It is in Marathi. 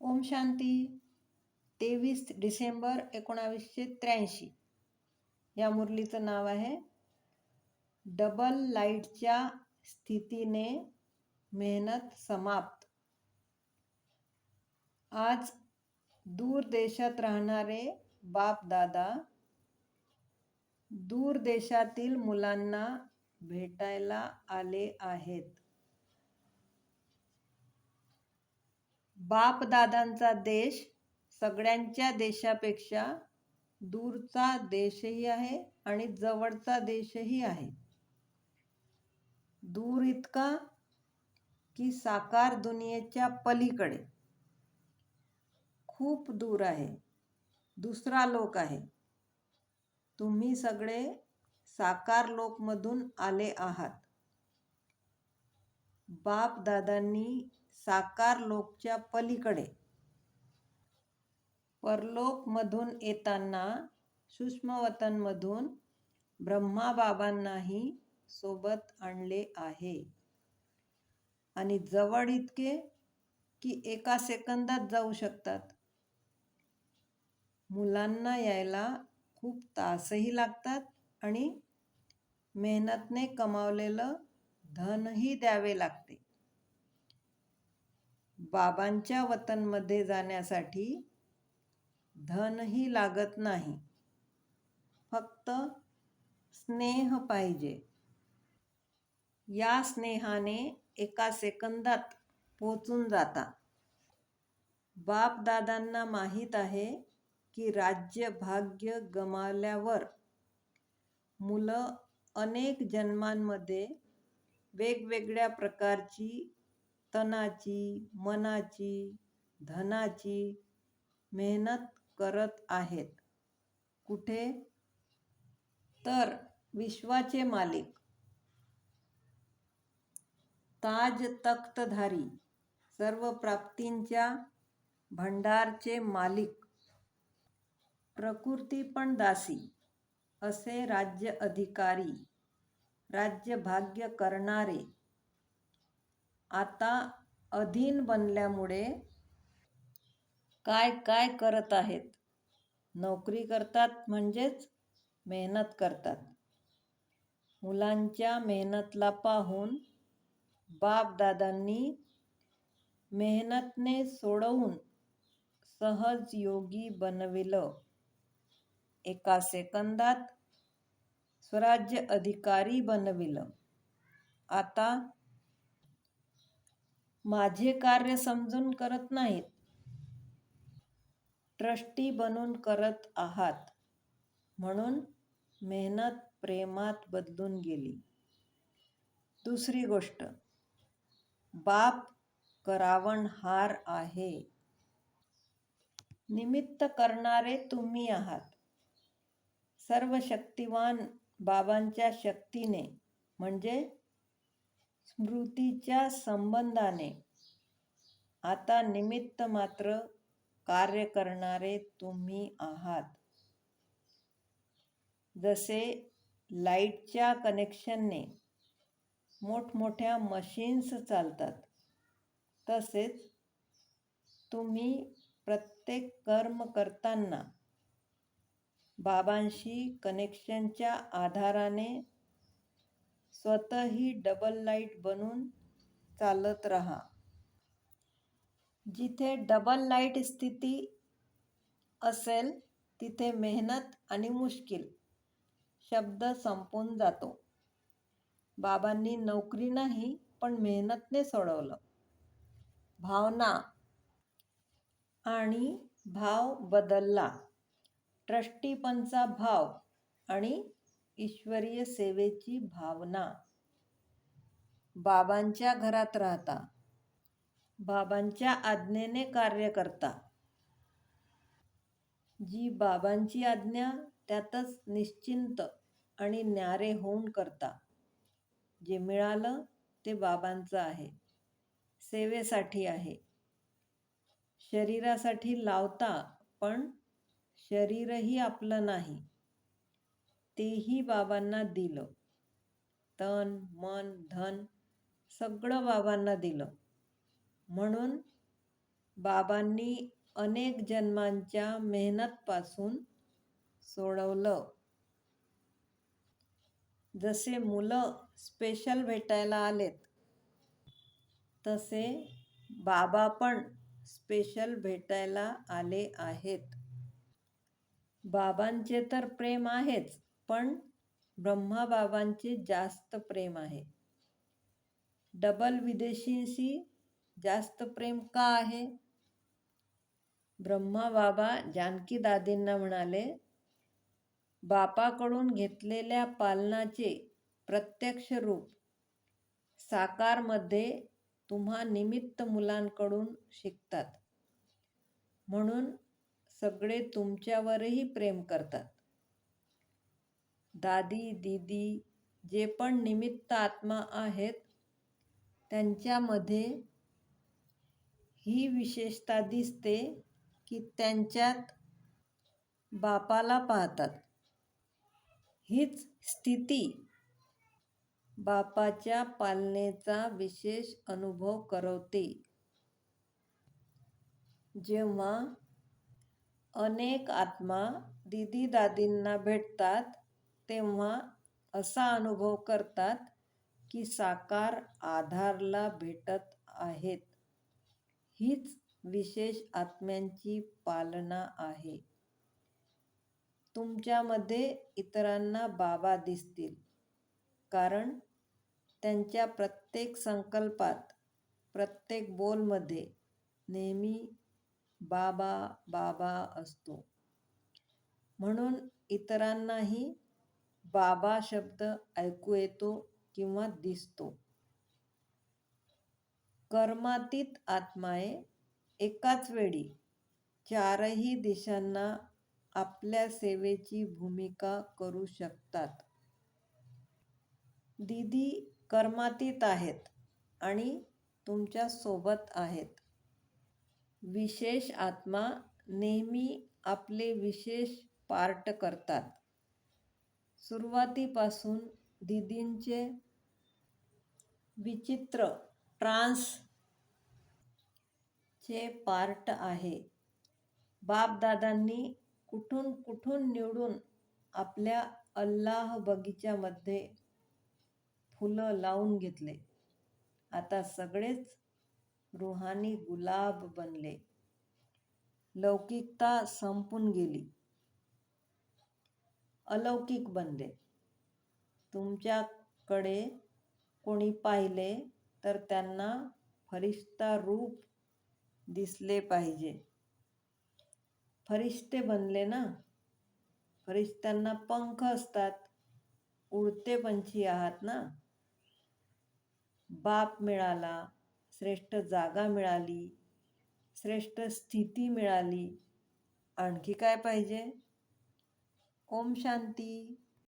ओम शांती. तेवीस डिसेंबर एकोणावीसशे त्र्याऐंशी. या मुरलीचं नाव आहे. डबल लाईटच्या स्थितीने मेहनत समाप्त. आज दूर देशात राहणारे बाप दादा दूर देशातील मुलांना भेटायला आले आहेत. बापदादांचा देश सगळ्यांच्या देशापेक्षा दूरचा देशही आहे आणि जवळचा देशही आहे. दूर इतका की साकार दुनियेच्या पलीकडे. खूप दूर आहे. दुसरा लोक आहे. तुम्ही सगळे साकार लोकमधून आले आहात. बाप दादांनी साकार लोकच्या पलीकडे. परलोकमधून येताना सूक्ष्मवतनमधून ब्रह्माबाबांनाही सोबत आणले आहे. आणि जवळ इतके की एका सेकंदात जाऊ शकतात. मुलांना यायला खूप तासही लागतात आणि मेहनतने कमावलेलं धनही द्यावे लागते. बाबांच्या वतनमध्ये जाण्यासाठी धनही लागत नाही. फक्त स्नेह पाहिजे. या स्नेहाने एका सेकंदात पोचून जाता. बापदादांना माहीत आहे की राज्य भाग्य गमावल्यावर मुलं अनेक जन्मांमध्ये वेगवेगळ्या प्रकारची तनाची मनाची धनाची मेहनत करत आहेत. कुठे? तर विश्वाचे मालिक. ताज तख्तधारी सर्व प्राप्तींच्या भंडारचे मालिक. प्रकृती पण दासी असे राज्य अधिकारी राज्य भाग्य करणारे आता अधीन बनल्यामुळे काय काय करत आहेत? नोकरी करतात म्हणजेच मेहनत करतात. मुलांच्या मेहनतला पाहून बापदादांनी मेहनतने सोडवून सहज योगी बनविलं. एका सेकंदात स्वराज्य अधिकारी बनविलं. आता माझे कार्य समजून करत नाहीत. ट्रस्टी बनून करत आहात. म्हणून मेहनत प्रेमात बदलून गेली. दुसरी गोष्ट बाप करावण हार आहे. निमित्त करणारे तुम्ही आहात. सर्व शक्तिवान बाबांच्या शक्तीने म्हणजे स्मृतीच्या संबंधाने. आता निमित्त मात्र कार्य करणारे तुम्ही आहात. जसे लाईटच्या कनेक्शनने मोठमोठ्या मशीन्स चालतात तसेच तुम्ही प्रत्येक कर्म करताना बाबांशी कनेक्शनच्या आधाराने स्वतःही डबल लाइट बनून चालत राहा. जिथे डबल लाइट स्थिती असेल तिथे मेहनत आणि मुश्किल शब्द संपून जातो. बाबांनी नोकरी नाही पण मेहनतने सोडवलं. भावना आणि भाव बदलला. ट्रस्टीपणचा भाव आणि ईश्वरीय सेवेची भावना. बाबांच्या घरात राहता. बाबांच्या आज्ञेने कार्य करता. जी बाबांची आज्ञा त्यातच निश्चिंत आणि न्यारे होऊन करता. जे मिळालं ते बाबांचं आहे. सेवेसाठी आहे. शरीरासाठी लावता पण शरीरही आपलं नाही. तेही बाबांना दिलं. तन मन धन सगळं बाबांना दिलं. म्हणून बाबांनी अनेक जन्मांच्या मेहनतपासून सोडवलं. जसे मुलं स्पेशल भेटायला आलेत तसे बाबा पण स्पेशल भेटायला आले आहेत. बाबांचे तर प्रेम आहेच. पण ब्रह्माबाबांचे जास्त प्रेम आहे. डबल विदेशींशी जास्त प्रेम का आहे? ब्रह्माबाबा जानकी दादींना म्हणाले बापाकडून घेतलेल्या पालनाचे प्रत्यक्ष रूप साकारमध्ये तुम्हा निमित्त मुलांकडून शिकतात. म्हणून सगळे तुमच्यावरही प्रेम करतात. दादी दीदी जे पण निमित्त आत्मा आहेत त्यांच्यामध्ये ही विशेषता दिसते की त्यांच्यात बापाला पाहतात. हीच स्थिती बापाच्या पालनेचा विशेष अनुभव करवते. जेव्हा अनेक आत्मा दिदी दादींना भेटतात तेव्हा असा अनुभव करतात की साकार आधारला भेटत आहेत. हीच विशेष आत्म्यांची पालना आहे. तुमच्यामध्ये इतरांना बाबा दिसतील. कारण त्यांच्या प्रत्येक संकल्पात प्रत्येक बोलमध्ये नेहमी बाबा बाबा असतो. म्हणून इतरांनाही बाबा शब्द ऐकू येतो किंवा दिसतो. कर्मातीत आत्माए एकाच वेळी चारही दिशांना आपल्या सेवेची भूमिका करू शकतात. दीदी कर्मातीत आहेत आणि तुमच्यासोबत आहेत. विशेष आत्मा नेहमी आपले विशेष पार्ट करतात. सुरुवातीपासून दीदींचे विचित्र ट्रान्स चे पार्ट आहे. बापदादांनी कुठून कुठून निवडून आपल्या अल्लाह बगीच्यामध्ये फुलं लावून घेतले? आता सगळेच रुहानी गुलाब बनले. लौकिकता संपून गेली. अलौकिक बनले. तुमच्याकडे कोणी पाहिले तर त्यांना फरिश्ता रूप दिसले पाहिजे. फरिश्ते बनले ना? फरिश्त्यांना पंख असतात. उडते पंछी आहात ना? बाप मिळाला श्रेष्ठ जागा मिळाली श्रेष्ठ स्थिती मिळाली. आणखी काय पाहिजे? ओम शांती.